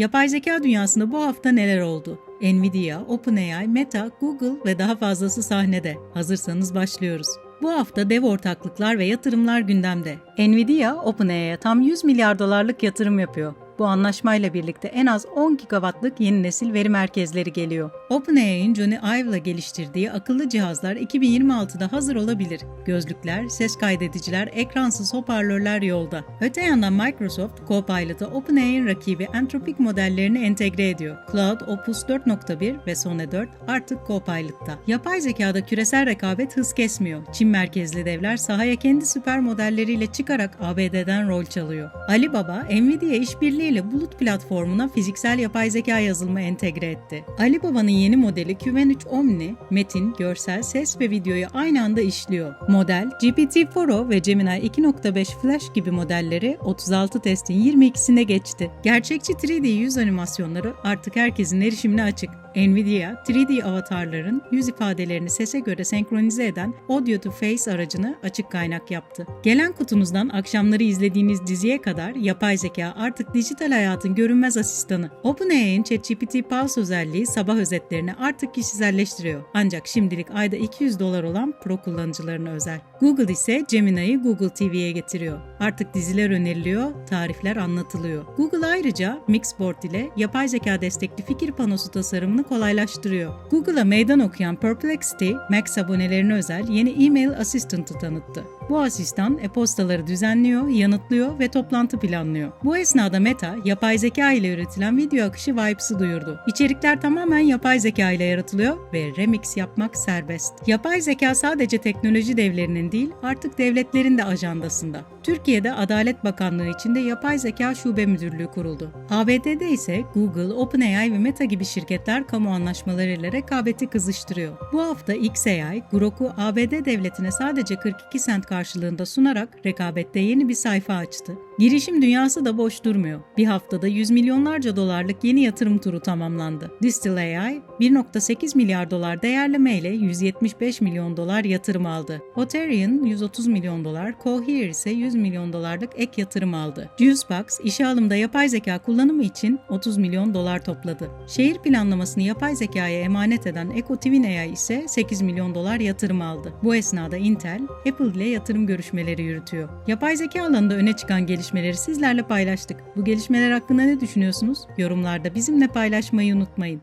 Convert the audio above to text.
Yapay zeka dünyasında bu hafta neler oldu? Nvidia, OpenAI, Meta, Google ve daha fazlası sahnede. Hazırsanız başlıyoruz. Bu hafta dev ortaklıklar ve yatırımlar gündemde. Nvidia, OpenAI'ye tam 100 milyar dolarlık yatırım yapıyor. Bu anlaşmayla birlikte en az 10 gigawattlık yeni nesil veri merkezleri geliyor. OpenAI'nin Johnny Ive'la geliştirdiği akıllı cihazlar 2026'da hazır olabilir. Gözlükler, ses kaydediciler, ekransız hoparlörler yolda. Öte yandan Microsoft, Copilot'a OpenAI'nin rakibi Anthropic modellerini entegre ediyor. Cloud, Opus 4.1 ve Sonne 4 artık Copilot'ta. Yapay zekada küresel rekabet hız kesmiyor. Çin merkezli devler sahaya kendi süper modelleriyle çıkarak ABD'den rol çalıyor. Alibaba, Nvidia işbirliği ile bulut platformuna fiziksel yapay zeka yazılımı entegre etti. Alibaba'nın yeni modeli Qwen3 Omni, metin, görsel, ses ve videoyu aynı anda işliyor. Model, GPT-4o ve Gemini 2.5 Flash gibi modelleri 36 testin 22'sine geçti. Gerçekçi 3D yüz animasyonları artık herkesin erişimine açık. Nvidia, 3D avatarların yüz ifadelerini sese göre senkronize eden Audio to Face aracını açık kaynak yaptı. Gelen kutunuzdan akşamları izlediğiniz diziye kadar yapay zeka artık dijital hayatın görünmez asistanı. OpenAI'nin ChatGPT Pulse özelliği sabah özetlerini artık kişiselleştiriyor. Ancak şimdilik ayda 200 dolar olan pro kullanıcılarına özel. Google ise Gemini'yi Google TV'ye getiriyor. Artık diziler öneriliyor, tarifler anlatılıyor. Google ayrıca Mixboard ile yapay zeka destekli fikir panosu tasarımını kolaylaştırıyor. Google'a meydan okuyan Perplexity, Max abonelerine özel yeni Email Assistant'ı tanıttı. Bu asistan e-postaları düzenliyor, yanıtlıyor ve toplantı planlıyor. Bu esnada Meta, yapay zeka ile üretilen video akışı Vibes'ı duyurdu. İçerikler tamamen yapay zeka ile yaratılıyor ve remix yapmak serbest. Yapay zeka sadece teknoloji devlerinin değil, artık devletlerin de ajandasında. Türkiye'de Adalet Bakanlığı içinde yapay zeka şube müdürlüğü kuruldu. ABD'de ise Google, OpenAI ve Meta gibi şirketler kamu anlaşmalarıyla rekabeti kızıştırıyor. Bu hafta XAI, Grok'u ABD devletine sadece 42 sent karşılığında sunarak rekabette yeni bir sayfa açtı. Girişim dünyası da boş durmuyor. Bir haftada yüz milyonlarca dolarlık yeni yatırım turu tamamlandı. Distil AI 1.8 milyar dolar değerlemeyle 175 milyon dolar yatırım aldı. Oterion 130 milyon dolar, Cohere ise 100 milyon dolarlık ek yatırım aldı. Juicebox işe alımda yapay zeka kullanımı için 30 milyon dolar topladı. Şehir planlamasını yapay zekaya emanet eden Eco Twin AI ise 8 milyon dolar yatırım aldı. Bu esnada Intel, Apple ile yatırım görüşmeleri yürütüyor. Yapay zeka alanında öne çıkan gelişmeleri sizlerle paylaştık. Bu gelişmeler hakkında ne düşünüyorsunuz? Yorumlarda bizimle paylaşmayı unutmayın.